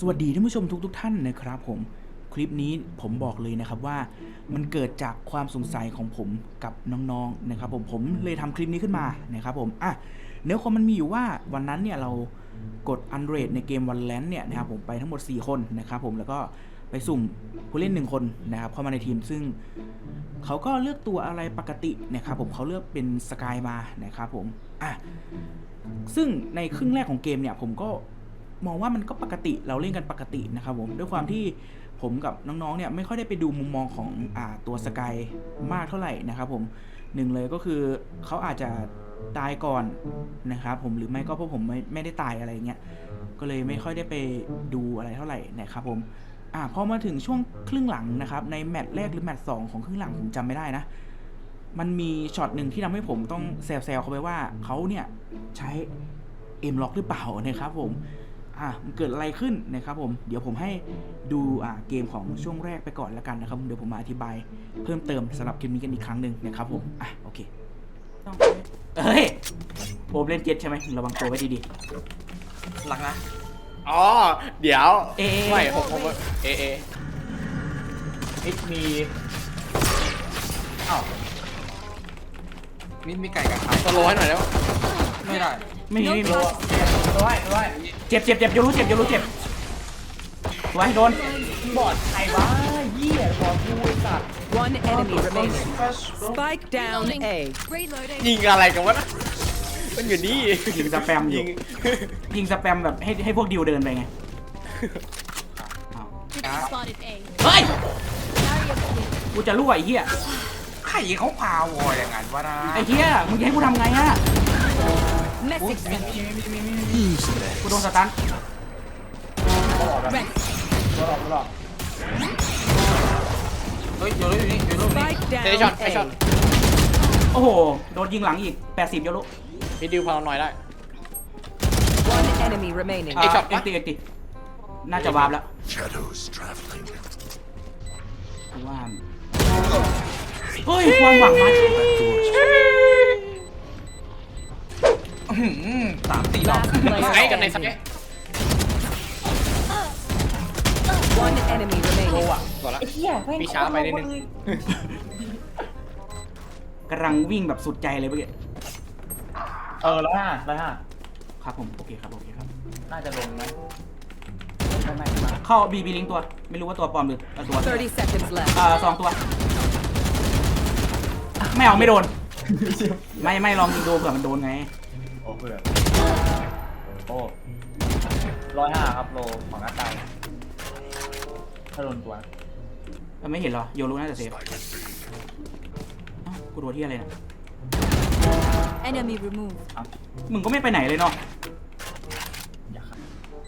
สวัสดีท่านผู้ชมทุกทท่านนะครับผมคลิปนี้ผมบอกเลยนะครับว่ามันเกิดจากความสงสัยของผมกับน้องๆนะครับผมผมเลยทำคลิปนี้ขึ้นมานะครับผมอะเนื้อความมันมีอยู่ว่าวันนั้นเนี่ยเรากดอันเดรในเกมวันแลนเนี่ยนะครับผมไปทั้งหมด 4 คนนะครับผมแล้วก็ไปสุ่มผู้เล่นหนึ่งคนนะครับเข้ามาในทีมซึ่งเขาก็เลือกตัวอะไรปกตินะครับผมเขาเลือกเป็นสกายมานะครับผมอะซึ่งในครึ่งแรกของเกมเนี่ยผมก็ มองว่ามันก็ปกติเราเล่นกันปกตินะครับผมด้วยความที่ผมกับน้องๆเนี่ยไม่ค่อยได้ไปดูมุมมองของอตัวสกายมากเท่าไหร่นะครับผมหนึ่งเลยก็คือเขาอาจจะตายก่อนนะครับผมหรือไม่ก็เพราะผมไม่ไม่ได้ตายอะไรเงี้ยก็เลยไม่ค่อยได้ไปดูอะไรเท่าไหร่นะครับผมอ่าพอมาถึงช่วงครึ่งหลังนะครับในแมตช์แรกหรือแมตช์สองของครึ่งหลังผมจำไม่ได้นะมันมีช็อตหนึ่งที่ทำให้ผมต้องแซวๆเขาไปว่าเขาเนี่ยใช้เอ็มล็อกหรือเปล่านะครับผม อะมันเกิดอะไรขึ้นนะครับผมเดี๋ยวผมให้ดูอ่าเกมของช่วงแรกไปก่อนแล้วกันนะครับเดี๋ยวผมมาอธิบายเพิ่มเติมสำหรับคลิปนี้กันอีกครั้งหนึ่งนะครับผมอะโอเคต้องเฮ้ยผมเล่นเจ็ตใช่ไหมระวังตัวไว้ดีหลังนะ อ๋อ เดี๋ยวเอ๊ะไม่ผมผมเอเอมิกมีอ้าวมิกมีไก่กับไข่ตัวโลให้หน่อยแล้ว ไม่ได้ๆไม่มีไม่มีตัวตัวไว้ตัวไว้เจ็บเจ็บเจ็บโยรู้เจ็บโยรู้เจ็บไว้โดนบอดไข่วะเหี้ยบอดกูไอ้สัตว์ One enemy remaining. Spike down A. Reloading. ยิงอะไรกันวะนะมันอยู่นี่ยิงสแปมอยู่ ยิงยิงสแปมแบบให้ให้พวกดิวเดินไปไงอ้าว Enemy spotted A. เฮ้ย Barrier clear. กูจะรั่วไอ้เหี้ยไข่เขาพาวออย่างนั้นวะนะไอ้เหี้ยมึงจะให้กูทำไงอะอุ๊ย Message มี sent. มีมีมีมีมีกูโดนสตันตัวหลอกแบบตัวหลอกตัวหลอกเฮ้ยโยนลูกอยู่นี่โยนลูกอยู่นี่ Spike เอช็อต down เอช็อต A. โอ้โห โดนยิงหลังอีก 80โยรุมีดิวพลังหน่อยได้ One enemy remaining. ไอ้ช็อตเอ็กติเอ็กติน่าจะวาร์ปแล้ว Shadows traveling. กูว่าเฮ้ยความหวังมา อื้อหือสามสี่ดอก Last ไซส์กันใน player ไซส์ standing. One enemy โล remaining. อะก่อนละ ไอ้เหี้ยแม่งพี่ช้าไปนิดนึง กำลังวิ่งแบบสุดใจเลยเมื่อกี้เออร้อยห้าร้อยห้าครับผมโอเคครับโอเคครับ น่าจะลงนะไม่ไม่ไม่เข้าบีบีลิงตัวไม่รู้ว่าตัวปลอมหรือตัว30 seconds left. อ่าสองตัว ไม่เอาไม่โดน ไม่ไม่ลองยิงดูเผื่อมันโดนไง โอ้เพื่อนโอ้ร้อยห้าครับโลของอาตายถ้าโดนตัวมันไม่เห็นเหรอ โยรู้น่าจะเซฟอ้าวกูโดนที่อะไรเนี่ย Enemy removed. มึงก็ไม่ไปไหนเลยเนาะอย่าขัด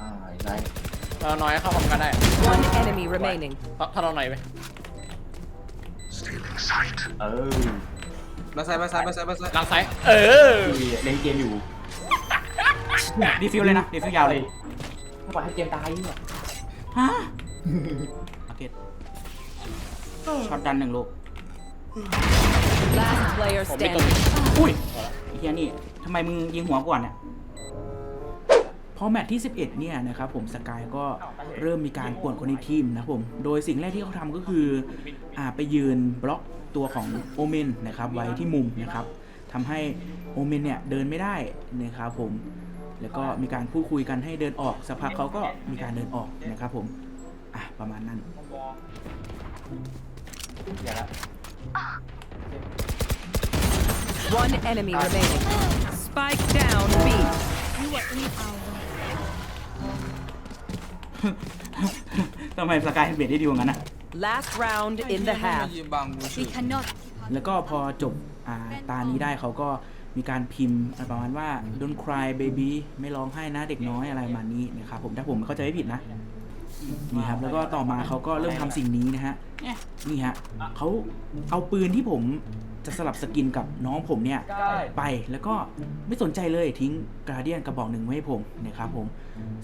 อ่าไอ้ไรเราหน่อยเข้าพร้อมกันได้ One enemy remaining. ถ้าถ้าเราหน่อยไป Stealing sight. เออ มาใส่มาใส่มาใส่มาใส่หลังไซส์เออเล่นเกมอยู่ดีฟิวเลยนะดีฟิวยาวเลยปล่อยให้เกมตายอยู่อะฮะโอเคช็อตดันหนึ่งลูก Last player ผมไม่ตรง standing. อุ้ยไอ้เฮียนี่ทำไมมึงยิงหัวก่อนเนี่ย พอแมตช์ที่ 11 เนี่ยนะครับผมสกายก็เริ่มมีการป่วนคนในทีมนะครับผมโดยสิ่งแรกที่เขาทำก็คืออ่าไปยืนบล็อกตัวของโอเมนนะครับไว้ที่มุมนะครับทำให้โอเมนเนี่ยเดินไม่ได้นะครับผมแล้วก็มีการพูดคุยกันให้เดินออกสักพักเขาก็มีการเดินออกนะครับผมอะประมาณนั้นอย่าละ One enemy remaining. Spike down B. You are in our way. ทำไมสกายเบียดได้ดีกว่างั้นนะ Last round in the มา half. ยืนบังกู We ชื่อ cannot. แล้วก็พอจบอ่าตานี้ได้เขาก็มีการพิมพ์ประมาณว่า don't cry baby ไม่ร้องไห้นะเด็กน้อยอะไรประมาณนี้นะครับผมถ้าผมเข้าใจไม่ผิดนะนี่ครับแล้วก็ต่อมาเขาก็เริ่มทำสิ่งนี้นะฮะนี่ฮะเขาเอาปืนที่ผม จะสลับสกินกับน้องผมเนี่ยได้ไปแล้วก็ไม่สนใจเลยทิ้งกราเดียนกระบอกหนึ่งไว้ให้ผมนะครับผม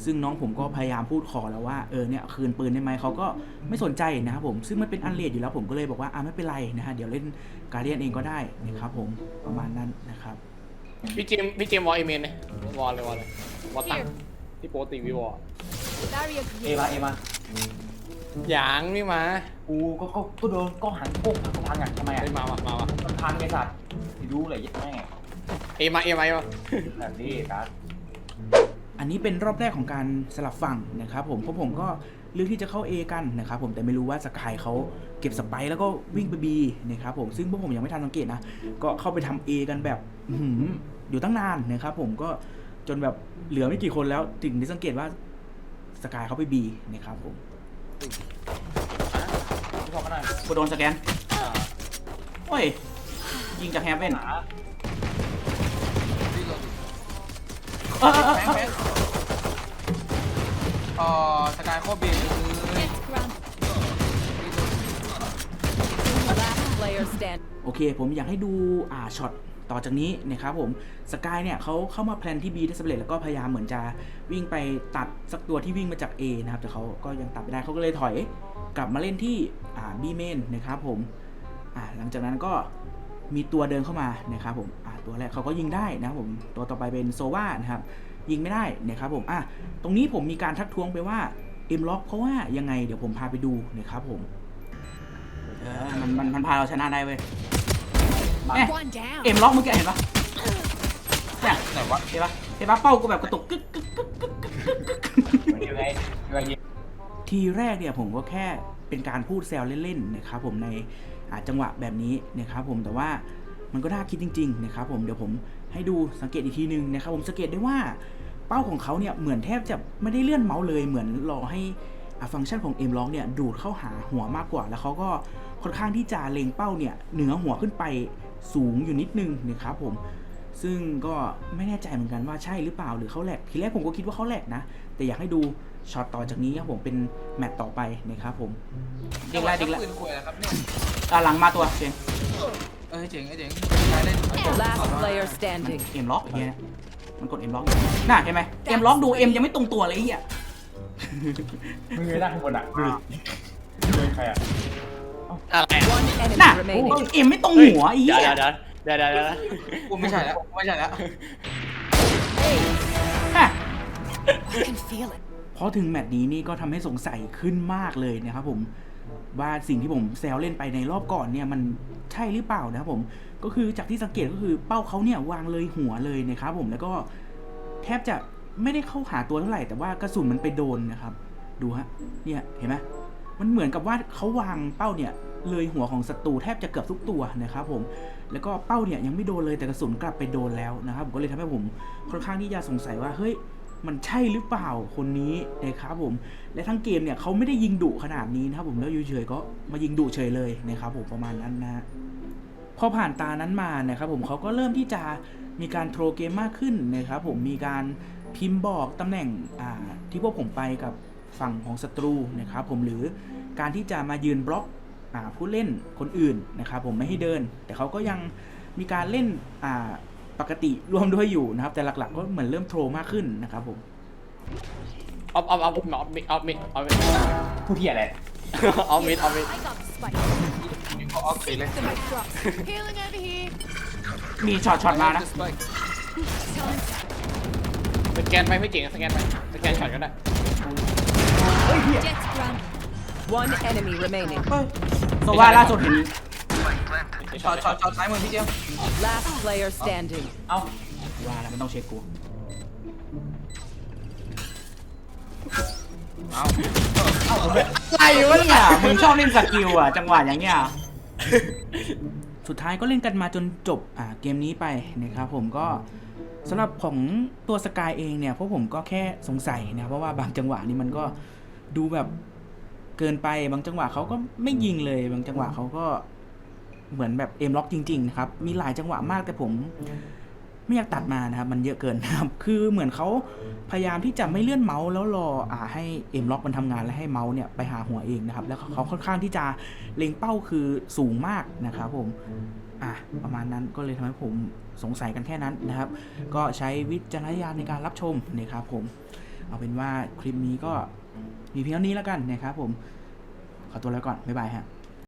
ซึ่งน้องผมก็พยายามพูดขอแล้วว่าเออเนี่ยคืนปืนได้ไหมเขาก็ไม่สนใจนะครับผมซึ่งมันเป็นอันเลดอยู่แล้วผมก็เลยบอกว่าอ่าไม่เป็นไรนะฮะเดี๋ยวเล่นกราเดียนเองก็ได้นะครับผมประมาณนั้นนะครับพี่เจมส์พี่เจมส์วอลเอเมนเลยวอลเลยวอลเลยวอลตั้งที่โปรติวิวอล Barrier เอ created. มาเอมา อย่างนี่มากูก็ก็ก็โดนก็หันโป๊กมันพังอะทำไมอะเฮ้ยมาว่ะมาว่ะมันพังไอ้สัตว์ที่รู้เลยยัดแม่เอมาเอมาเอมาแบบนี้ตัดอันนี้เป็นรอบแรกของการสลับฝั่งนะครับผมเพราะผมก็เลือกที่จะเข้า A กันนะครับผมแต่ไม่รู้ว่าสกายเขาเก็บสไปร์แล้วก็วิ่งไป B นะครับผมซึ่งพวกผมยังไม่ทันสังเกตนะ ก็เข้าไปทำ A กันแบบอื้อหืออยู่ตั้งนานนะครับผมก็จนแบบเหลือไม่กี่คนแล้วถึงได้สังเกตว่าสกายเขาไป B นะครับผม ที่เข้ามาหน่อยกูโดนสแกนโอ้ย ยิงจากแฮมเป็นหาเออเออเออแบงค์แบงค์เอ่อสกายโคบีคือ Get grounded. Last player stand. โอเค ผมอยากให้ดู อ่า ช็อต ต่อจากนี้นะครับผมสกายเนี่ยเขาเข้ามาแพลนที่ B ได้สำเร็จแล้วก็พยายามเหมือนจะวิ่งไปตัดสักตัวที่วิ่งมาจาก A นะครับแต่เขาก็ยังตัดไม่ได้เขาก็เลยถอยกลับมาเล่นที่ B main นะครับผมหลังจากนั้นก็มีตัวเดินเข้ามานะครับผมตัวแรกเขาก็ยิงได้นะครับผมตัวต่อไปเป็นโซวานะครับยิงไม่ได้นะครับผมอะตรงนี้ผมมีการทักท้วงไปว่า M lock เพราะว่ายังไงเดี๋ยวผมพาไปดูนะครับผมเออมันมันมันพาเราชนะได้เว้ย แม่ One down. เอ็มล็อกเมื่อกี้เห็นปะเนี่ยไหนวะเห็นปะเห็นปะเป้ากูแบบกระตุกกึกกึกกึกกึกกึกกึกกึกยังไงยังไงยิงทีแรกเนี่ยผมก็แค่เป็นการพูดแซวเล่นๆนะครับผมในอ่าจังหวะแบบนี้นะครับผมแต่ว่ามันก็น่าคิดจริงๆนะครับผมเดี๋ยวผมให้ดูสังเกตอีกทีนึงนะครับผมสังเกตได้ว่าเป้าของเขาเนี่ยเหมือนแทบจะไม่ได้เลื่อนเมาส์เลยเหมือนรอให้อ่าฟังก์ชันของ M lock เนี่ยดูดเข้าหาหัวมากกว่า แล้วเขาก็ ค่อนข้างที่จะเล็งเป้าเนี่ยเหนือหัวขึ้นไปสูงอยู่นิดนึงนะครับผมซึ่งก็ไม่แน่ใจเหมือนกันว่าใช่หรือเปล่าหรือเขาแหลกทีแรกผมก็คิดว่าเขาแหลกนะ แต่อยากให้ดูช็อตต่อจากนี้ครับผมเป็นแมตต์ต่อไปนะครับผมเด็กละเด็กละปืนคุยอะไรครับเนี่ยอะหลังมาตัวเสียงเออเจ๋งไอ้เจ๋งใช้เล่น Last player standing. เอ็มล็อกอย่างเงี้ยนะมันกดเอ็มล็อกน่าเห็นไหมเอ็มล็อกดูเอ็มยังไม่ตรงตัวเลยไอ้เหี้ยมึงเลยนั่งข้างบนอะดูดิเดินใครอะ อะไร One enemy น่ะ remaining. เอ็มไม่ตรงหัวไอ้เดี๋เหี้ยวยเดี๋ยวเดี๋ยวเดี๋ยวเดี๋ยวเดี๋ยวกูไม่ใช่แล้วกูไม่ใช่แล้วอะ I can feel it. พอถึงแมตช์นี้นี่ก็ทำให้สงสัยขึ้นมากเลยนะครับผมว่าสิ่งที่ผมแซวเล่นไปในรอบก่อนเนี่ยมันใช่หรือเปล่านะครับผม ก็คือจากที่สังเกตก็คือเป้าเขาเนี่ยวางเลยหัวเลยนะครับผมแล้วก็แทบจะไม่ได้เข้าหาตัวเท่าไหร่ แต่ว่ากระสุนมันไปโดนนะครับ ดูฮะเนี่ยเห็นไหมมันเหมือนกับว่าเขาวางเป้าเนี่ย เลยหัวของศัตรูแทบจะเกือบทุกตัวนะครับผมแล้วก็เป้าเนี่ยยังไม่โดนเลยแต่กระสุนกลับไปโดนแล้วนะครับผมก็เลยทำให้ผมค่อนข้างที่จะสงสัยว่าเฮ้ยมันใช่หรือเปล่าคนนี้นะครับผม และทั้งเกมเนี่ยเขาไม่ได้ยิงดุขนาดนี้นะครับผมแล้วอยู่เฉยก็มายิงดุเฉยเลยนะครับผมประมาณนั้นนะฮะพอผ่านตานั้นมานะครับผมเขาก็เริ่มที่จะมีการโทรเกมมากขึ้นนะครับผมมีการพิมพ์บอกตำแหน่งที่พวกผมไปกับฝั่งของศัตรูนะครับผมหรือการที่จะมายืนบล็อก ผู้เล่นคนอื่นนะครับผมไม่ให้เดิน แต่เขาก็ยังมีการเล่นปกติร่วมด้วยอยู่นะครับ แต่หลักๆก็เหมือนเริ่มโทรมากขึ้นนะครับผมเอาเอาเอาเอามิดเอามิดเอามิดผู้เที่ยอะไรเอามิดเอามิด I got the spike. ยิงก็ออกสีเลยมีช็อตช็อตมานะสแกนไปไม่เจ๋งสแกนไปสแกนช็อตก็ได้ Jets grounded. One enemy remaining. โซว่าล่าสุดเห็นช็อตช็อตช็อตซ้ายมือพี่เจียว Last player standing. เอ้าว่าแล้วไม่ต้องเช็คกูเอาอะไรวะเนี่ยมึงชอบเล่นสกิลอะจังหวะอย่างเงี้ย สุดท้ายก็เล่นกันมาจนจบอ่าเกมนี้ไปนะครับผมก็สำหรับของตัวสกายเองเนี่ยพวกผมก็แค่สงสัยนะเพราะว่าบางจังหวะนี่มันก็ดูแบบ เกินไปบางจังหวะเขาก็ไม่ยิงเลย บางจังหวะเขาก็เหมือนแบบเอ็มล็อกจริงๆนะครับ มีหลายจังหวะมากแต่ผมไม่อยากตัดมานะครับ มันเยอะเกินนะครับ คือเหมือนเขาพยายามที่จะไม่เลื่อนเมาส์แล้วรออ่าให้เอ็มล็อกมันทำงานแล้วให้เมาส์เนี่ยไปหาหัวเองนะครับ แล้วเขาค่อนข้างที่จะเล็งเป้าคือสูงมากนะครับผมอะประมาณนั้นก็เลยทำให้ผมสงสัยกันแค่นั้นนะครับ ก็ใช้วิจารณญาณในการรับชมนะครับผม เอาเป็นว่าคลิปนี้ก็ มีเพียงเท่านี้แล้วกันนะครับผม ขอตัวแล้วก่อน บ๊ายบายฮะ